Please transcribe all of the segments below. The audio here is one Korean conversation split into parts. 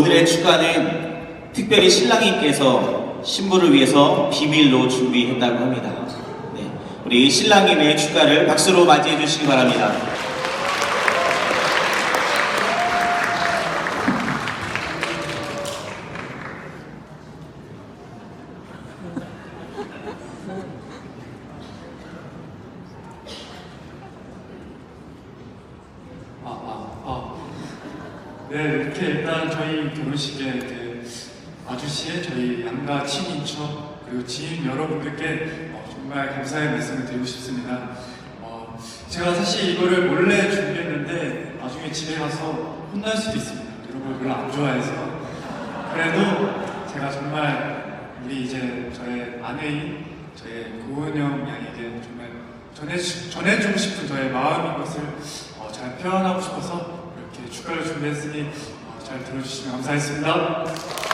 오늘의 축가는 특별히 신랑님께서 신부를 위해서 비밀로 준비했다고 합니다. 네, 우리 신랑님의 축가를 박수로 맞이해 주시기 바랍니다. 아, 아, 아. 네, 이렇게 일단 저희 결혼식에 이렇게 와주신 저희 양가 친인척 그리고 지인 여러분들께 어, 정말 감사의 말씀을 드리고 싶습니다. 어, 제가 사실 이거를 몰래 준비했는데 나중에 집에 가서 혼날 수도 있습니다. 여러분 별로 안 좋아해서 그래도 제가 정말 우리 이제 저의 아내인 저의 고은영 양에게 정말 전해 전해주고 싶은 저의 마음인 것을 어, 잘 표현하고 싶어서 축가를 준비했으니 어, 잘 들어주시면 감사하겠습니다.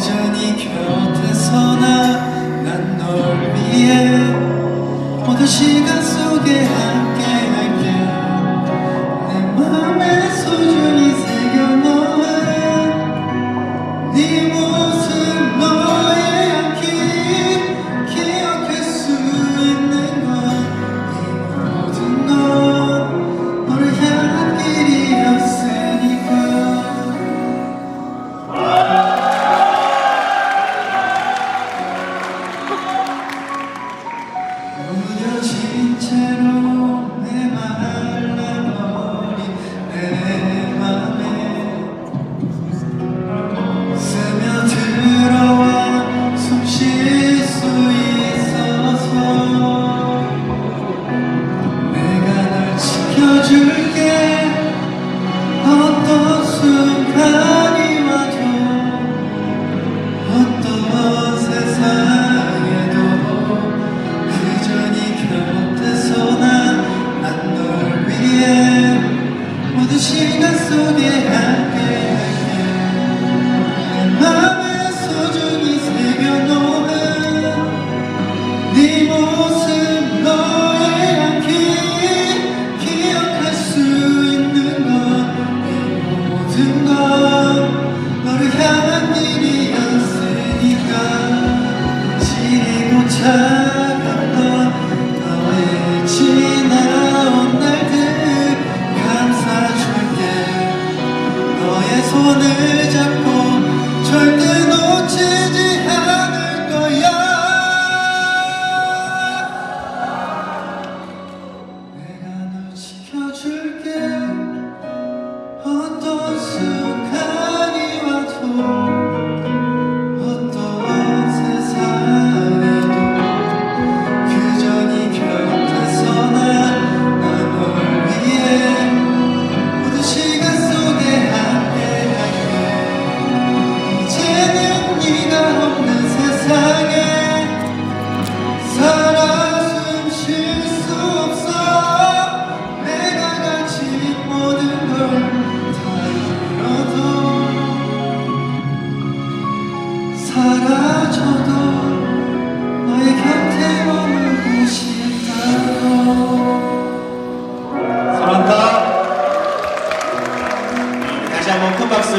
그저 네 곁에서 난널 위해 모든 시간 속에 차갑던 너의 지나온 날들 감사줄게. 너의 손을 잡고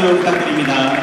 박수 부탁드립니다.